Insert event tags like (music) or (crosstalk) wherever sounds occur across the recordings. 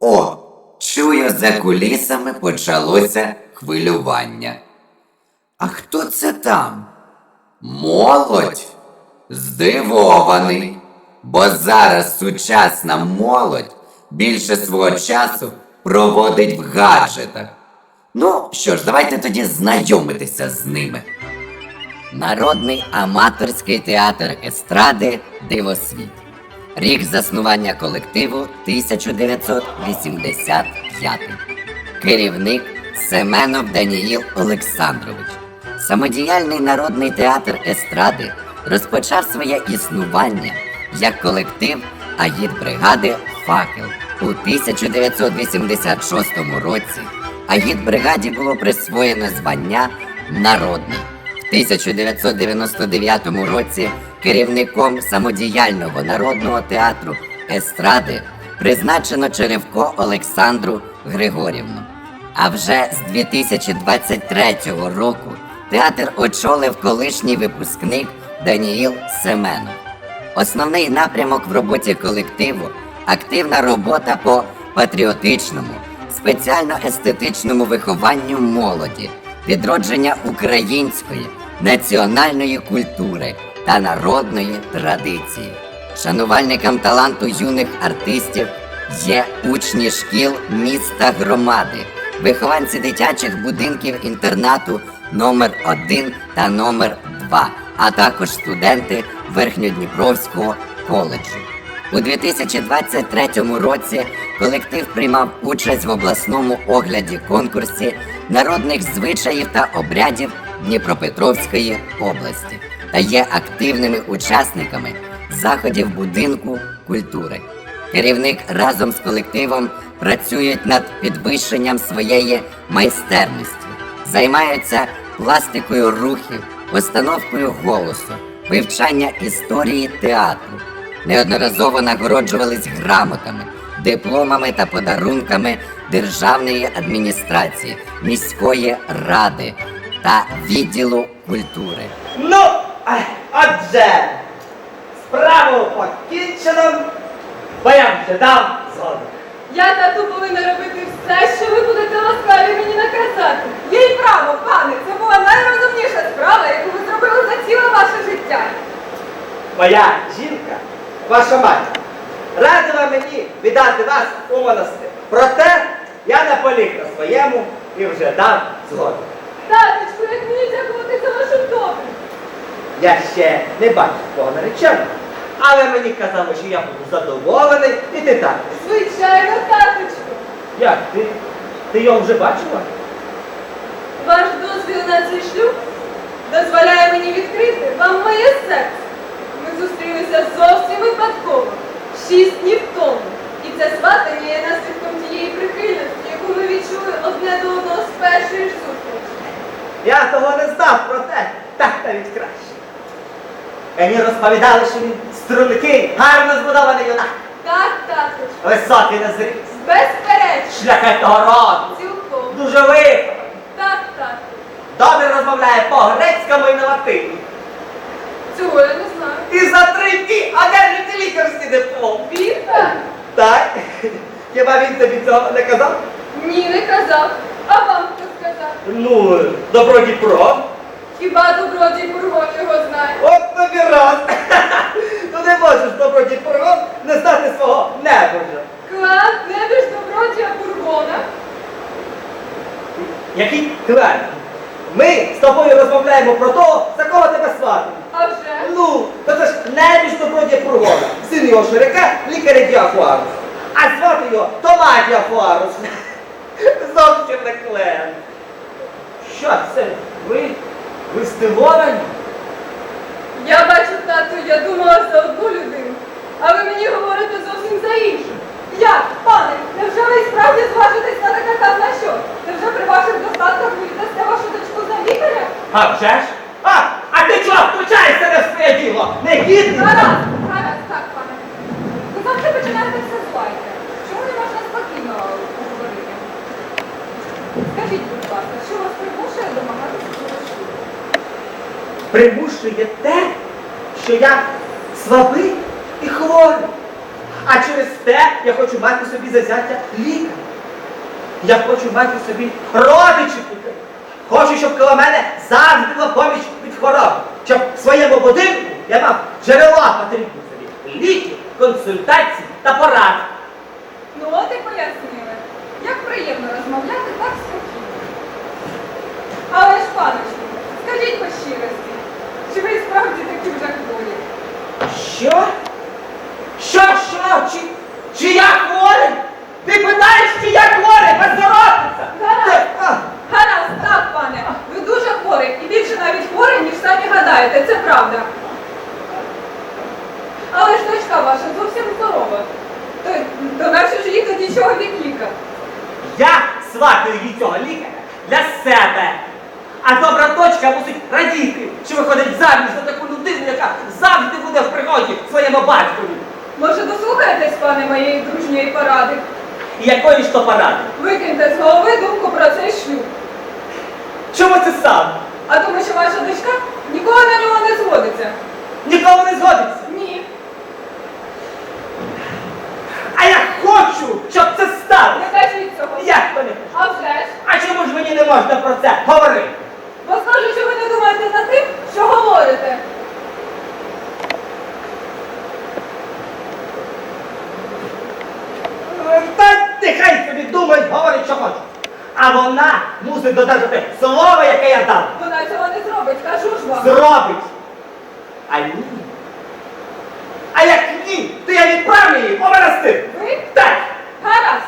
О, чую, за кулісами почалося хвилювання. А хто це там? Молодь? Здивований. Бо зараз сучасна молодь більше свого часу проводить в гаджетах. Ну що ж, давайте тоді знайомитися з ними. Народний аматорський театр естради Дивосвіт. Рік заснування колективу 1985. Керівник Семенов Даніїл Олександрович. Самодіяльний народний театр естради розпочав своє існування як колектив агітбригади Факел у 1986 році. Агітбригаді було присвоєно звання Народний. В 1999 році керівником самодіяльного народного театру Естради призначено Черевко Олександру Григорівну. А вже з 2023 року театр очолив колишній випускник Даніїл Семенов. Основний напрямок в роботі колективу активна робота по патріотичному, спеціально-естетичному вихованню молоді, відродження української, національної культури та народної традиції. Шанувальникам таланту юних артистів є учні шкіл міста громади, вихованці дитячих будинків інтернату номер 1 та номер 2, а також студенти Верхньодніпровського коледжу. У 2023 році колектив приймав участь в обласному огляді конкурсі народних звичаїв та обрядів Дніпропетровської області та є активними учасниками заходів будинку культури. Керівник разом з колективом працюють над підвищенням своєї майстерності, займаються пластикою рухів, постановкою голосу, вивчання історії театру. Неодноразово нагороджувались грамотами, дипломами та подарунками державної адміністрації, міської ради та відділу культури. Ну, отже, справу покінчено, бо я вже дав згоду. Я тату повинна робити все, що ви будете ласкаві мені наказати. Є й право, пане, це була найрозумніша справа, яку ви зробили за ціле ваше життя. Моя жінка, ваша мать, радила мені віддати вас у монастир. Проте я наполіг на своєму і вже дав згоду. Таточку, як мені дякувати за вашу добру. Я ще не бачив того нареченого, але мені казали, що я буду задоволений і ти так. Звичайно, таточку. Як ти? Ти його вже бачила? Ваш дозвіл на цей шлюб дозволяє мені відкрити вам моє серце. Ми зустрілися зовсім випадково, шість днів тому. І це сватання є наслідком тієї прихильності, яку ми відчули одне до одного з першої ж зустрічі. Я того не знав, проте так навіть краще. Мені розповідали, що він стрункий, гарно збудований юнак, Так, таточку, високий на зріст, безперечно, шляхетного роду, цілком. дуже вихований, Так, тату. добре розмовляє по-грецькому і на латині. Цього я не знаю. І за три дні одержите лікарський диплом. Він так? Так? Хіба він тобі цього не казав? Ні, не казав. А вам хто сказав? Ну, добро Дніпро. Хіба добродій Бургон його знає? От тобі раз. (laughs) Ну не можеш добро Дніпро не знати свого небожа. Клан небіж добродія Бургона. Який клан? Ми з тобою розмовляємо про того, за кого тебе сватають. А вже? Ну, то це ж небіж добродія Пургона. Син його Ширика, лікаря Діафуарус. А звати його Тома Діафуарус. (laughs) Зовсім не клен. Що це? Ви? Ви стиворені? Я бачу, тату, я думала за одну людину. А ви мені говорите зовсім за іншу. Як, пане, невже ви справді зважитесь на таке казна на що? Невже при ваших достатках ви віддасте вашу дочку за лікаря? А вже ж? А, а ти чого втручаєшся не своє діло? Не гідний? гаразд, так, пане. Ви завжди починаєте все з байки. Чому не можна спокійно поговорити? Скажіть, будь ласка, що вас примушує домагатися цього шлюбу? Примушує те, що я слабий і хворий. А через те я хочу мати собі зазяття лікаря. Я хочу мати собі родичів. Хочу, щоб коло мене завжди була поміч від хвороби. Щоб в своєму будинку я мав джерела потрібні собі. Ліки, консультації та поради. Ну от і пояснили. Як приємно розмовляти так спокійно. Але ж, паночку, скажіть по щирості, чи ви і справді такі вже хворі? Що? Що, що? Чи, чи я хворий? Ти питаєш, чи я хворий? Безсоромниця! Гаразд. Ти- а, Гаразд, так, пане, ви дуже хворий, і більше навіть хворий, ніж самі гадаєте, це правда. Але ж дочка ваша зовсім здорова. То, то наче ж їй тоді чого від ліка. Я сватаю від цього лікаря для себе. А добра дочка мусить радіти, що виходить заміж за таку людину, яка завжди буде в пригоді своєму батькові. Може, дослухаєтесь, пане, моєї дружньої поради? І якої ж то поради? Викиньте з голови думку про цей шлюб. Чому це сам? А тому, що ваша дочка ніколи на нього не згодиться. Ніколи не згодиться. Ні. А я хочу, щоб це Не сталося. кажіть цього. Як то не хочу? А вже ж. А чому ж мені не можна про це говорити? Бо скажу, що ви не думаєте над тим, що говорите. Та нехай собі думають, говорить, що хочуть. А вона мусить додержати слово, яке я дав. Вона цього не зробить, кажу ж вам. Зробить. А ні. А як ні, то я відправлю її у монастир. Ви? Так. Гаразд.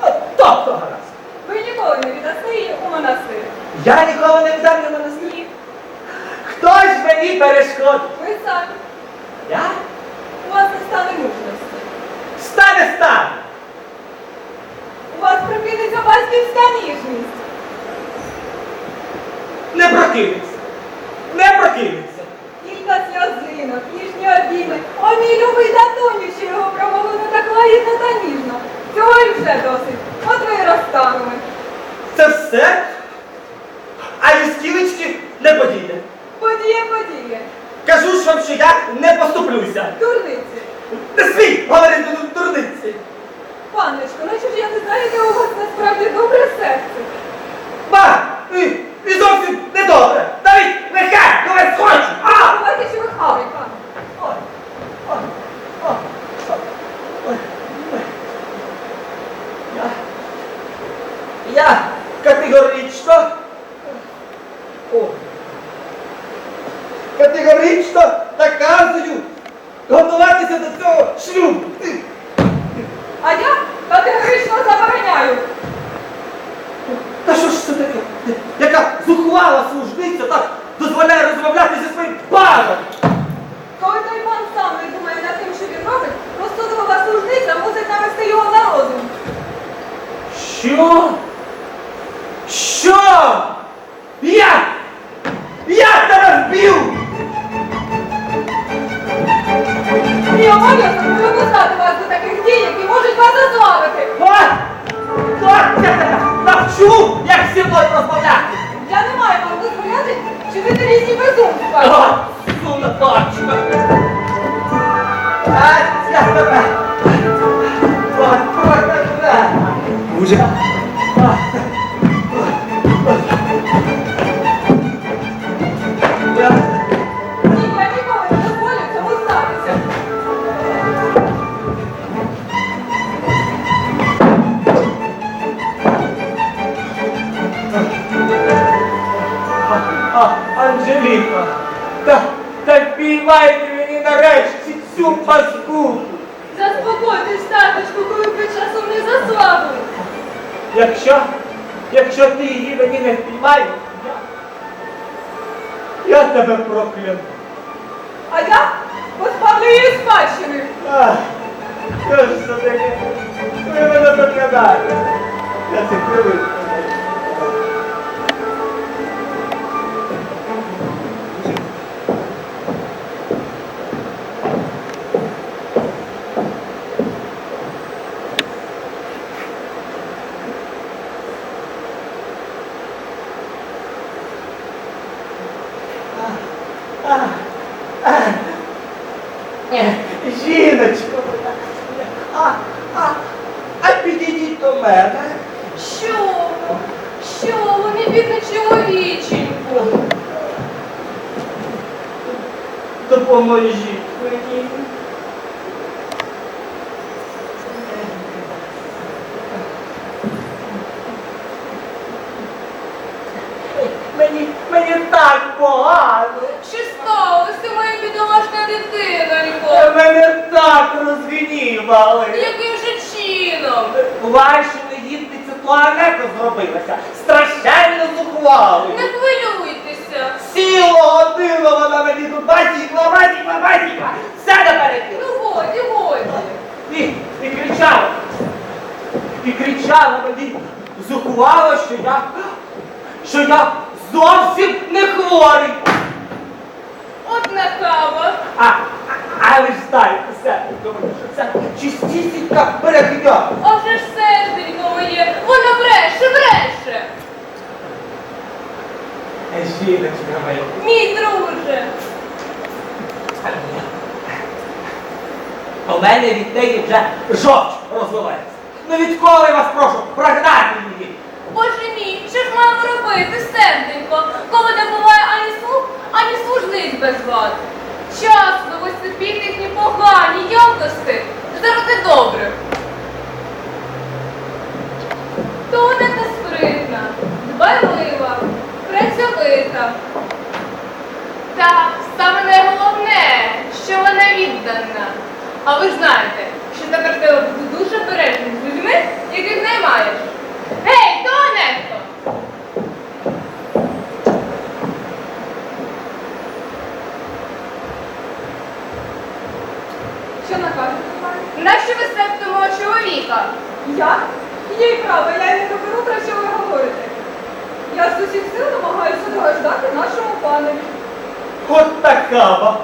От Тобто гаразд. Ви ніколи не віддасте її у монастир. Я ніколи не віддам її в монастир. Ні. Хтось мені перешкодить. Ви самі. Я? У вас не стане мужності. Стане стане. У вас припиниться батьківська ніжність. Не прокинеться. Не прокинеться. Кілька сльозинок, ніжні обійми. О, мій любий татуню, що його промовили так лагідно та ніжно. Цього і вже досить. От ви і розтанули. Це все? А юстівочки не подійде. Подіє, подіє. Кажу ж вам, що я не поступлюся. Дурниці. Не свій, говорить до дурниці. Панночко, наче ж я не знаю, яке у вас насправді добре серце. Ба, і, і зовсім недобре. Навіть нехай когось хочу. А! Давайте, що ви хворий, пане. Ой, ой, ой, ой, ой. Я, я категорично, о, категорично наказую готуватися до цього шлюбу. А я категорично забороняю. Та що ж це таке? Яка зухвала служниця так дозволяє розмовляти зі своїм паном? Коли той пан сам не думає над тим, що він робить, розсудова служниця мусить навести його на розум. Що? Що? Я? Я тебе вбив! Мій обов'язок випускати вас до таких дій, які я, тебе прокляну. А я позбавлю її спадщини. Ах, що ж це таке? Ви мене проклядаєте. Я це привик. Ah. Розгнівали. Яким же чином? Ваші негідниця туалету зробилася. Страшенно зухвалою. Не хвилюйтеся. Цілу годину вона мені тут батікла, батікла, батікла. Все не перекинула. Ну годі, годі. І, і кричала. І кричала мені зухвало, що я, що я зовсім не хворий. От нахаба. А, а, а ви ж знаєте, серденько моє, що це чистісінька брехня. А вже ж серденько моє, вона бреше, бреше. Е, Жіночка моя. Мій друже. У мене від неї вже жовч розливається. Ну відколи вас прошу прогнати її? Боже мій, що ж маємо робити, серденько, коли не буває ані слух, ані служниць без вас? Час висипіти їхні погані якості заради добрих. Тоня та спритна, дбайлива, працьовита. Так, саме найголовне, що вона віддана. А ви знаєте, що тепер треба бути дуже обережним з людьми, яких наймаєш. Гей, чоловіка? Я? Їй право, я й не доберу, про що ви говорите. Я з усіх сил намагаюся догождати нашому панові. От така ба.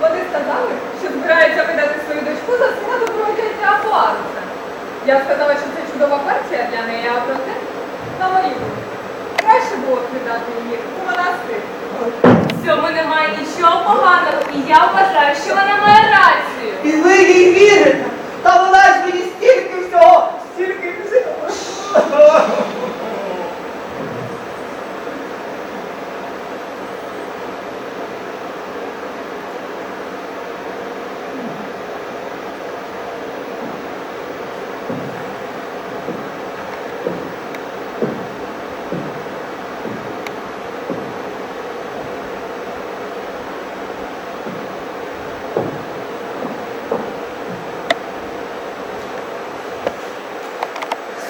Вони сказали, що збираються видати свою дочку за сина добродійця Афуаруса. Я сказала, що це чудова партія для неї, а проте, на мою думку, краще було б віддати її у монастир. В цьому немає нічого поганого, і я вважаю, що вона має рацію. І ви їй вірите? Та вона ж мені стільки всього, стільки всього.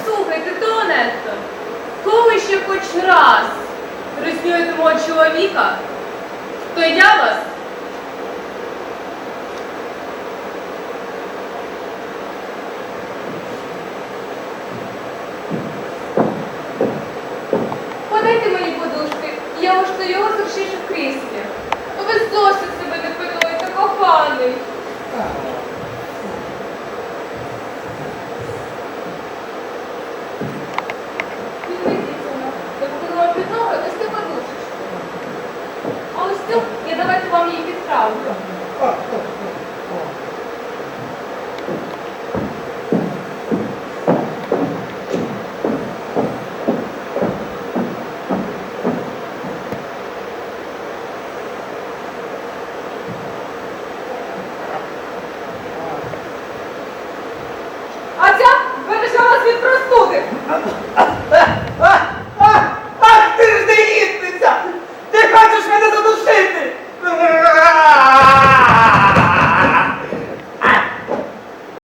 Слухайте, Тонетто, коли ще хоч раз рознюєте мого чоловіка, то я вас Подайте мені я влаштую його зручніше в кріслі. Ви зовсім себе не пилуєте, коханий.